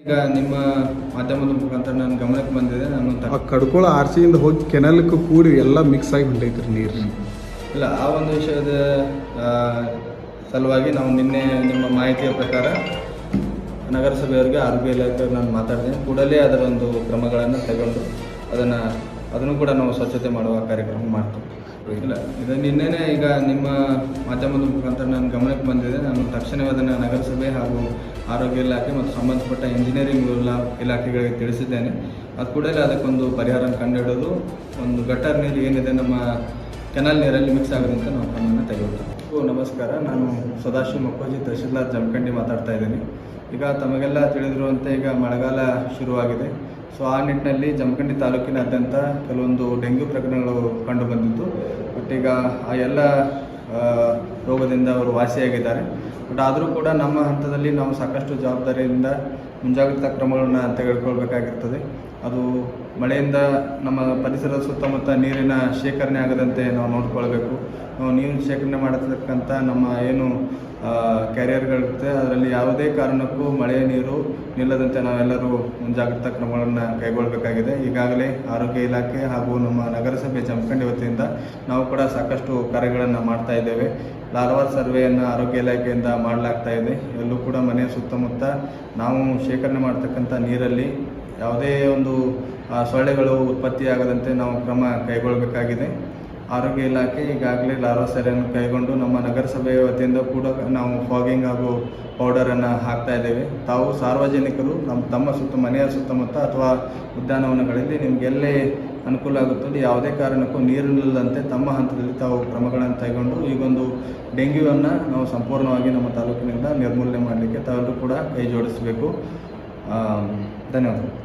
ಈಗ ನಿಮ್ಮ ಮಾಧ್ಯಮದ ಮುಖಾಂತರ ನನ್ನ ಗಮನಕ್ಕೆ ಬಂದಿದೆ ನಾನು ಆ ಕಡ್ಕೊಳ ಆರ್ಸಿಯಿಂದ ಹೋಗಿ ಕೆನಲ್ಕ್ಕೆ ಕೂಡಿ ಎಲ್ಲ ಮಿಕ್ಸ್ ಆಗಿ ಹೊಂಟೈತ್ರಿ ನೀರು. ಇಲ್ಲ ಆ ಒಂದು ವಿಷಯದ ಸಲುವಾಗಿ ನಾವು ನಿನ್ನೆ ನಿಮ್ಮ ಮಾಹಿತಿಯ ಪ್ರಕಾರ ನಗರಸಭೆಯವರಿಗೆ ಆರೋಗ್ಯ ಇಲಾಖೆ ನಾನು ಮಾತಾಡಿದೆ ಕೂಡಲೇ ಅದರ ಒಂದು ಕ್ರಮಗಳನ್ನು ತಗೊಂಡು ಅದನ್ನು ಅದನ್ನು ಕೂಡ ನಾವು ಸ್ವಚ್ಛತೆ ಮಾಡುವ ಕಾರ್ಯಕ್ರಮ ಮಾಡ್ತೀವಿ. ಇಲ್ಲ, ಇದು ನಿನ್ನೆನೇ ಈಗ ನಿಮ್ಮ ಮಾಧ್ಯಮದ ಮುಖಾಂತರ ನನ್ನ ಗಮನಕ್ಕೆ ಬಂದಿದೆ. ನಾನು ತಕ್ಷಣವೇ ಅದನ್ನು ನಗರಸಭೆ ಹಾಗೂ ಆರೋಗ್ಯ ಇಲಾಖೆ ಮತ್ತು ಸಂಬಂಧಪಟ್ಟ ಇಂಜಿನಿಯರಿಂಗ್ ಇಲಾ- ಇಲಾಖೆಗಳಿಗೆ ತಿಳಿಸಿದ್ದೇನೆ. ಅದು ಕೂಡಲೇ ಅದಕ್ಕೊಂದು ಪರಿಹಾರ ಕಂಡುಹಿಡಿದು ಒಂದು ಗಟ್ಟರ್ ನೀರು ಏನಿದೆ ನಮ್ಮ ಕೆನಲ್ ನೀರಲ್ಲಿ ಮಿಕ್ಸ್ ಆಗೋದಂತ ನಾವು ಕ್ರಮವನ್ನು ತೆಗೆದುಕೊಳ್ತೀವಿ ಓ, ನಮಸ್ಕಾರ. ನಾನು ಸದಾಶಿವ ಮಕ್ಕೋಜಿ ತಹಶೀಲ್ದಾರ್ ಜಮಖಂಡಿ ಮಾತಾಡ್ತಾ ಇದ್ದೀನಿ. ಈಗ ತಮಗೆಲ್ಲ ತಿಳಿದಿರುವಂತೆ ಈಗ ಮಳೆಗಾಲ ಶುರುವಾಗಿದೆ. ಸೊ ಆ ನಿಟ್ಟಿನಲ್ಲಿ ಜಮಖಂಡಿ ತಾಲೂಕಿನಾದ್ಯಂತ ಕೆಲವೊಂದು ಡೆಂಗ್ಯೂ ಪ್ರಕರಣಗಳು ಕಂಡು ಬಂದಿತ್ತು ಬಟ್ ಈಗ ಆ ಎಲ್ಲ ರೋಗದಿಂದ ಅವರು ವಾಸಿಯಾಗಿದ್ದಾರೆ. ಬಟ್ ಆದರೂ ಕೂಡ ನಮ್ಮ ಹಂತದಲ್ಲಿ ನಾವು ಸಾಕಷ್ಟು ಜವಾಬ್ದಾರಿಯಿಂದ ಮುಂಜಾಗ್ರತಾ ಕ್ರಮಗಳನ್ನು ತೆಗೆದುಕೊಳ್ಬೇಕಾಗಿರ್ತದೆ ಅದು ಮಳೆಯಿಂದ ನಮ್ಮ ಪರಿಸರದ ಸುತ್ತಮುತ್ತ ನೀರಿನ ಶೇಖರಣೆ ಆಗದಂತೆ ನಾವು ನೋಡಿಕೊಳ್ಬೇಕು. ನೀರು ಶೇಖರಣೆ ಮಾಡತಕ್ಕಂಥ ನಮ್ಮ ಏನು ಕ್ಯಾರಿಯರ್ಗಳಿರುತ್ತೆ ಅದರಲ್ಲಿ ಯಾವುದೇ ಕಾರಣಕ್ಕೂ ಮಳೆಯ ನೀರು ನಿಲ್ಲದಂತೆ ನಾವೆಲ್ಲರೂ ಮುಂಜಾಗ್ರತಾ ಕ್ರಮಗಳನ್ನು ಕೈಗೊಳ್ಳಬೇಕಾಗಿದೆ ಈಗಾಗಲೇ ಆರೋಗ್ಯ ಇಲಾಖೆ ಹಾಗೂ ನಮ್ಮ ನಗರಸಭೆ ಜಮಖಂಡಿ ವತಿಯಿಂದ ನಾವು ಕೂಡ ಸಾಕಷ್ಟು ಕಾರ್ಯಗಳನ್ನು ಮಾಡ್ತಾ ಇದ್ದೇವೆ. ಲಾರ್ವಾರ್ ಸರ್ವೆಯನ್ನು ಆರೋಗ್ಯ ಇಲಾಖೆಯಿಂದ ಮಾಡಲಾಗ್ತಾ ಇದೆ. ಎಲ್ಲೂ ಕೂಡ ಮನೆಯ ಸುತ್ತಮುತ್ತ ನಾವು ಶೇಖರಣೆ ಮಾಡ್ತಕ್ಕಂಥ ನೀರಲ್ಲಿ ಯಾವುದೇ ಒಂದು ಸೊಳ್ಳೆಗಳು ಉತ್ಪತ್ತಿಯಾಗದಂತೆ ನಾವು ಕ್ರಮ ಕೈಗೊಳ್ಳಬೇಕಾಗಿದೆ ಆರೋಗ್ಯ ಇಲಾಖೆ ಈಗಾಗಲೇ ಲಾರ್ವಾ ಸೆರೆಯನ್ನು ಕೈಗೊಂಡು ನಮ್ಮ ನಗರಸಭೆಯ ವತಿಯಿಂದ ಕೂಡ ನಾವು ಫಾಗಿಂಗ್ ಹಾಗೂ ಪೌಡರನ್ನು ಹಾಕ್ತಾ ಇದ್ದೇವೆ. ತಾವು ಸಾರ್ವಜನಿಕರು, ನಮ್ಮ, ತಮ್ಮ ಸುತ್ತ ಮನೆಯ ಸುತ್ತಮುತ್ತ ಅಥವಾ ಉದ್ಯಾನವನಗಳಲ್ಲಿ ನಿಮಗೆಲ್ಲೇ ಅನುಕೂಲ ಆಗುತ್ತದೆ. ಯಾವುದೇ ಕಾರಣಕ್ಕೂ ನೀರು ನಿಲ್ಲದಂತೆ ತಮ್ಮ ಹಂತದಲ್ಲಿ ತಾವು ಕ್ರಮಗಳನ್ನು ತಗೊಂಡು ಈಗೊಂದು ಡೆಂಗ್ಯೂವನ್ನು ನಾವು ಸಂಪೂರ್ಣವಾಗಿ ನಮ್ಮ ತಾಲೂಕಿನಿಂದ ನಿರ್ಮೂಲನೆ ಮಾಡಲಿಕ್ಕೆ ತಾವೆಲ್ಲರೂ ಕೂಡ ಕೈ ಜೋಡಿಸಬೇಕು. ಧನ್ಯವಾದಗಳು.